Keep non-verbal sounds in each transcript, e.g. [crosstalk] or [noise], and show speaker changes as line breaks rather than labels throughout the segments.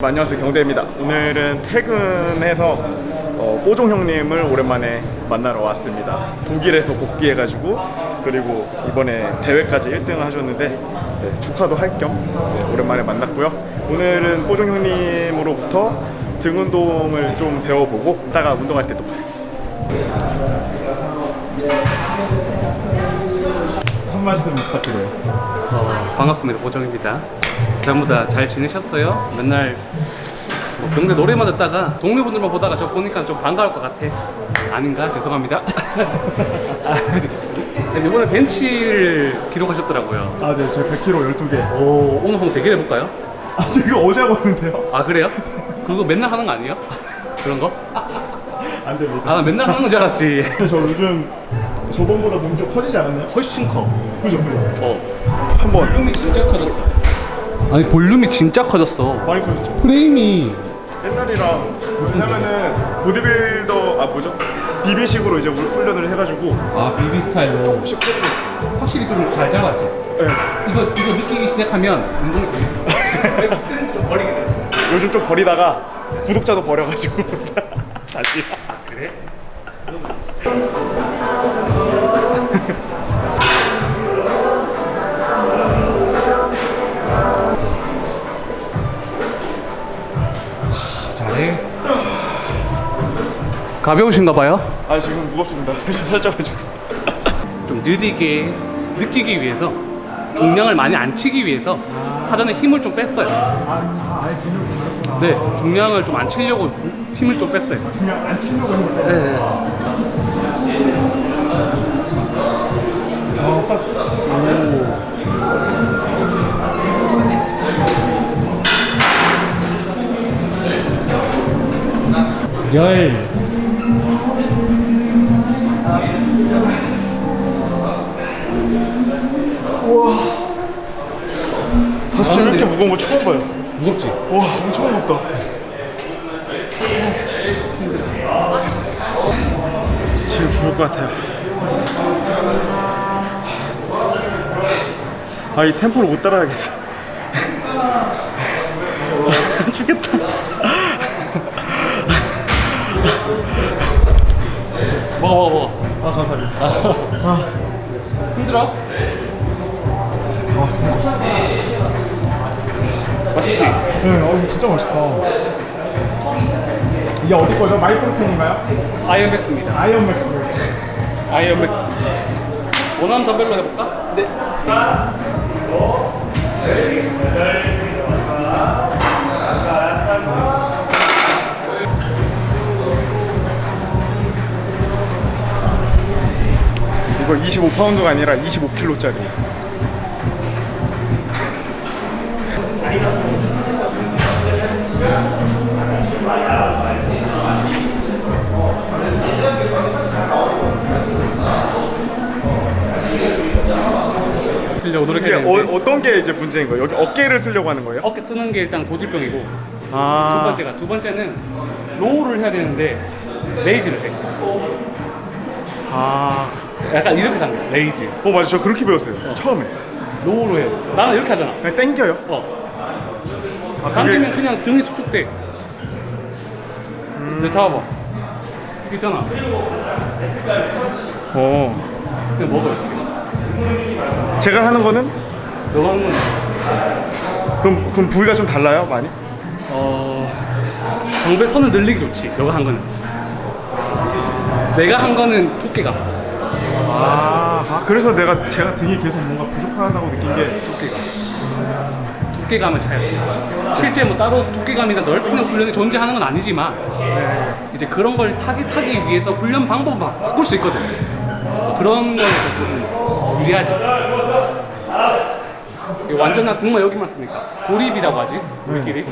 안녕하세요 경대입니다. 오늘은 퇴근해서 어, 뽀종 형님을 오랜만에 만나러 왔습니다. 독일에서 복귀해가지고 그리고 이번에 대회까지 1등을 하셨는데 네, 축하도 할겸 네, 오랜만에 만났고요. 오늘은 뽀종 형님으로부터 등 운동을 좀 배워보고 이따가 운동할 때또 봐요. 한 말씀 부탁드려요.
어, 반갑습니다. 오정입니다. 전부 다 잘 지내셨어요? 맨날 뭐 경대 노래만 듣다가 동료분들만 보다가 저 보니까 좀 반가울 것 같아. 아닌가? 죄송합니다. [laughs] 아, 이번에 벤치를 기록하셨더라고요.
아, 네, 저 100kg 12개.
오, 오늘 한번 대결해 볼까요?
아, 저 이거 어제 하고 왔는데요.
아 그래요? 그거 맨날 하는 거 아니에요? 그런 거?
안 됩니다.
아, 나 맨날 하는 건 줄 알았지.
저 요즘 저번보다 몸이 좀 커지지 않았나요?
훨씬 커.
그죠, 그죠.
어.
한번
볼륨이 진짜 커졌어. 아니 볼륨이 진짜 커졌어.
많이 커졌죠.
프레임이
옛날이랑 왜냐면은 보디빌더 아 뭐죠? 비비식으로 이제 물 훈련을 해가지고
아 비비 스타일로
조금씩 커지고 있어요.
확실히 좀 잘 잡았지.
네.
이거 이거 느끼기 시작하면 운동이 재밌어. [laughs] 그래서 스트레스 좀 버리게 돼.
요즘 좀 버리다가 구독자도 버려가지고 [laughs] 다시.
그래? 가벼우신가 봐요?
아 지금 무겁습니다. [laughs] 좀 살쪄가지고.
좀 느리게 느끼기 위해서 중량을 많이 안 치기 위해서 사전에 힘을 좀 뺐어요.
아, 아.
네, 중량을 좀 안 치려고 힘을 좀 뺐어요.
그냥 안 치려고 했는데.
네.
아 딱. 오.
열.
이렇게 무거운 거 처음 봐요.
무겁지?
와 엄청 무겁다. 지금 죽을 것 같아요. 아 이 템포를 못 따라가겠어. [laughs] 죽겠다.
먹어 먹어 먹어.
아 감사합니다.
힘들어? 맛있지?
네, 어 이거 진짜 맛있다. 이게 어디 거죠? 마이프로틴인가요?
아이언맥스입니다.
아이언맥스.
아이언맥스. 원하는 덤벨로 해볼까? 네.
이거 25파운드가 아니라 25kg짜리. 이게
노력해야 되는데
어, 어떤 게 이제 문제인 거예요? 여기 어깨를 쓰려고 하는 거예요?
어깨 쓰는 게 일단 고질병이고 첫
아,
번째가 두 번째는 로우를 해야 되는데 레이즈를 해.
아,
약간 이렇게 거야. 레이즈.
어 맞아, 저 그렇게 배웠어요. 처음에
로우로 해. 나는 이렇게 하잖아.
그냥 땡겨요.
어.
아,
당기면 그냥 등이 수축돼.
음.
이제 잡아봐. 이게 있잖아.
어,
그냥 먹어 이렇게.
제가 하는 거는
너가 하는 건
그럼 그럼 부위가 좀 달라요, 많이?
어, 방배 선을 늘리기 좋지. 너가 한 거는. 내가 한 거는 두께가.
아, 아, 그래서 내가 제가 등이 계속 뭔가 부족하다고 느낀 게
두께가. 두께감을 차야지. 실제 뭐 따로 두께감이나 넓히는 훈련이 존재하는 건 아니지만 이제 그런 걸 타기 타기 위해서 훈련 방법을 막 바꿀 수 있거든. 뭐 그런 거에서 좀 이게 완전 나 등만 여기만 쓰니까 고립이라고 하지 우리끼리.
내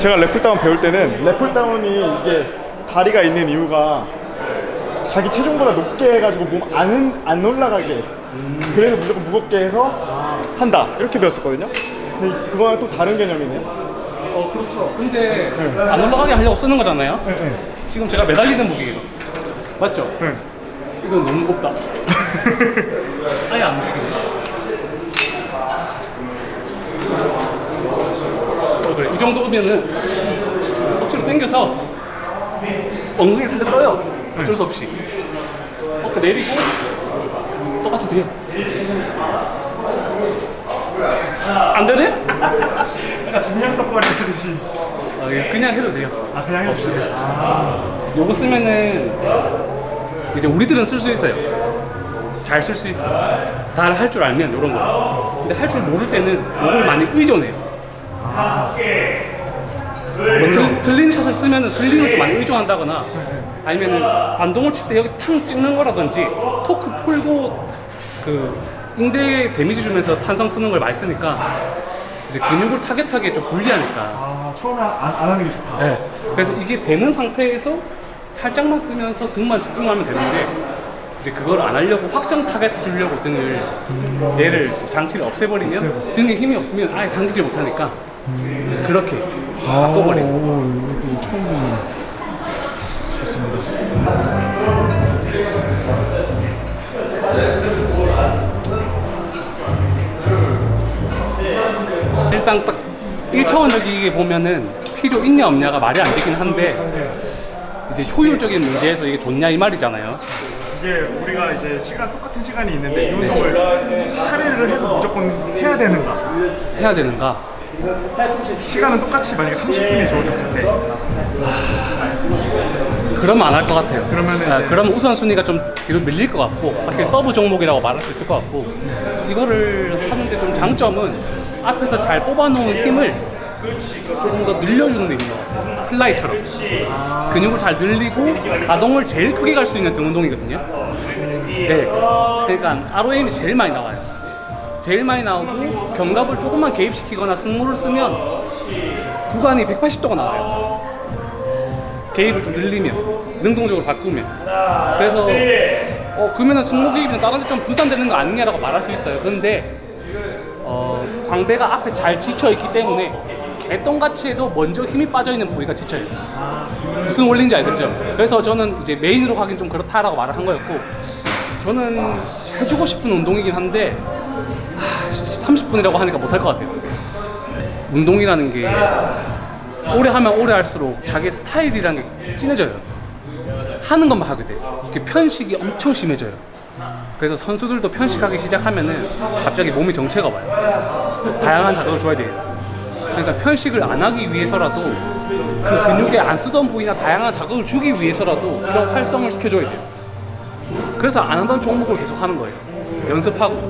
제가 래플다운 배울 때는 래플다운이 이게 다리가 있는 이유가 자기 체중보다 높게 해가지고 몸안안 올라가게 그래서 무조건 무겁게 해서 한다 이렇게 배웠었거든요. 근데 그거랑 또 다른 개념이네요.
어 그렇죠. 근데 안 올라가게 하려고 쓰는 거잖아요.
네,
지금 제가 매달리는 무게예요. 맞죠?
네.
이건 너무 무겁다. [laughs] 아예 안 움직여. 어, 그래. 이 정도면은 억지로 당겨서 엉덩이 살짝 떠요. 어쩔 수 없이. 어깨 내리고 똑같이 돼요. 안 되네?
약간 중량 덕거리 하듯이.
아, 예, 그냥 해도 돼요.
아 그냥 해도 돼요?
요거 쓰면은 이제 우리들은 쓸 수 있어요. 잘 쓸 수 있어. 다 할 줄 알면 이런 거. 근데 할 줄 모를 때는 요걸 많이 의존해요. 뭐 슬, 슬링샷을 쓰면은 슬링을 좀 많이 의존한다거나 아니면은 반동을 칠 때 여기 탕 찍는 거라든지 토크 풀고 그 인대에 데미지 주면서 탄성 쓰는 걸 많이 쓰니까 이제 근육을 타겟하기에 좀 불리하니까
아 처음에 안, 안 하는 게 좋다.
네. 그래서 이게 되는 상태에서 살짝만 쓰면서 등만 집중하면 되는데 이제 그걸 안 하려고 확정 타겟 해주려고 등을 얘를 장치를 없애버리면 등에 힘이 없으면 아예 당기지 못하니까 이제 그렇게 바꿔버려요. 일상 딱 1차원적이게 보면은 필요 있냐 없냐가 말이 안 되긴 한데 이제 효율적인 문제에서 이게 좋냐 이 말이잖아요.
이게 우리가 이제 시간 똑같은 시간이 있는데 이 운동을 할애를 해서 무조건 해야 되는가?
해야 되는가?
시간은 똑같이 만약에 30분이 주어졌을 때
그러면 안 할 것 같아요.
그러면은
아,
이제-
그러면 우선순위가 좀 뒤로 밀릴 것 같고 확실히 서브 종목이라고 말할 수 있을 것 같고 이거를 하는데 좀 장점은 앞에서 잘 뽑아놓은 힘을 조금 더 늘려주는 데 있는 것 같아요. 플라이처럼 근육을 잘 늘리고 가동을 제일 크게 갈 수 있는 등 운동이거든요. 네, 그러니까 ROM이 제일 많이 나와요. 제일 많이 나오고 견갑을 조금만 개입시키거나 승모를 쓰면 구간이 180도가 나와요. 개입을 좀 늘리면 능동적으로 바꾸면 그래서 어 그러면은 승모 개입은 다른 데 좀 분산되는 거 아니냐라고 말할 수 있어요. 근데 어 광배가 앞에 잘 지쳐 있기 때문에 개똥같이 해도 먼저 힘이 빠져 있는 부위가 지쳐요. 무슨 원리인지 알겠죠? 그래서 저는 이제 메인으로 가긴 좀 그렇다라고 말을 한 거였고 저는 해주고 싶은 운동이긴 한데 30분이라고 하니까 못할 것 같아요. 운동이라는 게 오래 하면 오래 할수록 자기 스타일이라는 게 진해져요. 하는 것만 하게 돼요. 이렇게 편식이 엄청 심해져요. 그래서 선수들도 편식하기 시작하면은 갑자기 몸이 정체가 와요. 다양한 자극을 줘야 돼요. 그러니까 편식을 안 하기 위해서라도 그 근육에 안 쓰던 부위나 다양한 자극을 주기 위해서라도 이런 활성을 시켜줘야 돼요. 그래서 안 하던 종목을 계속 하는 거예요. 연습하고.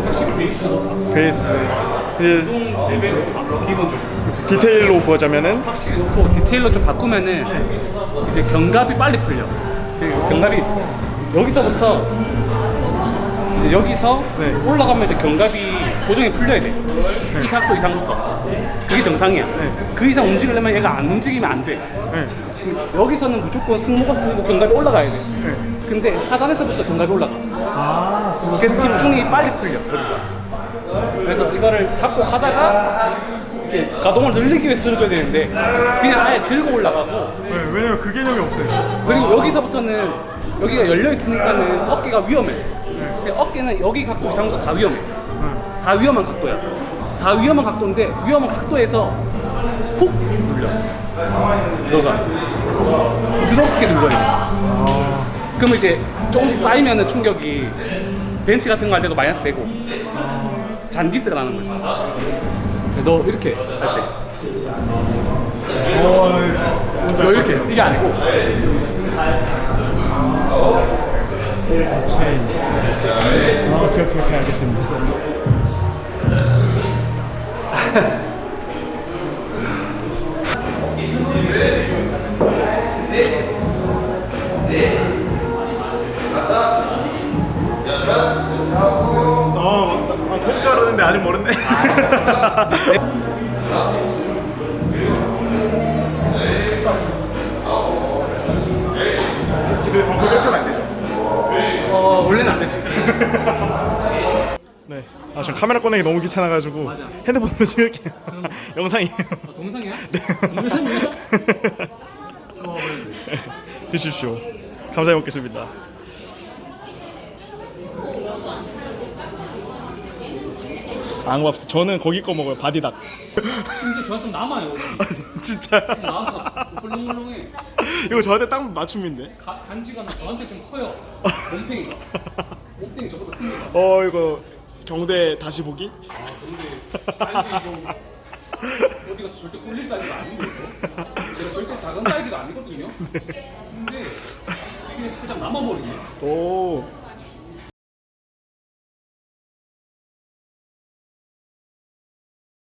베이스
이제
운동 레벨 기본적으로.
디테일로 보자면은
확실히 좋고 디테일로 좀 바꾸면은 이제 견갑이 빨리 풀려. 그 견갑이 여기서부터 이제 여기서
네.
올라가면 이제 견갑이 고정이 풀려야 돼. 이 각도 이상부터. 그게 정상이야.
네.
그 이상 움직이려면 얘가 안 움직이면 안 돼.
네.
여기서는 무조건 승모가 쓰고 견갑이 올라가야 돼.
네.
근데 하단에서부터 견갑이 올라가.
아 그거
그래서 집중이 빨리 풀려. 여기가. 그래서 이거를 잡고 하다가 이렇게 가동을 늘리기 위해서 들어줘야 되는데 그냥 아예 들고 올라가고
네, 왜냐면 그 개념이 없어요.
그리고 여기서부터는 여기가 열려 있으니까는 어깨가 위험해. 근데 어깨는 여기 각도 이상부터 다 위험해. 다 위험한 각도야. 다 위험한 각도인데 위험한 각도에서 훅 눌려. 너가 부드럽게 눌러야 돼. 그러면 이제 조금씩 쌓이면은 충격이 벤치 같은 거 할 때도 마이너스 되고 잔기스가 나는 거지. 너 이렇게 할 때.
어, 이렇게.
이게 아니고
아, 오케이, 오케이, 오케이, 알겠습니다. [laughs] 아직 모르네. 근데 방금 이렇게 하면 안 되죠?
어 원래는 안 되지.
네. 아, 저 카메라 꺼내기 너무 귀찮아가지고
맞아.
핸드폰으로 [laughs] 찍을게요. [laughs] 영상이에요.
아?
네. [laughs]
어, 그래.
드십시오. 감사히 먹겠습니다. 앙밥스. 저는 거기 거 먹어요. 바디닭.
심지어 저한테 좀 남아요.
진짜.
남아. 훌렁훌렁해.
이거 저한테 딱 맞춤인데.
가, 간지가 저한테 좀 커요. 몸탱이가. 몸탱이 저보다 큽니다.
어 이거 경대 다시 보기?
아 근데 사이즈 좀 어디 가서 절대 꿀릴 사이즈가 아닌데 이거? 제가 절대 작은 사이즈가 아니거든요. 근데 이게 살짝 남아버리네.
오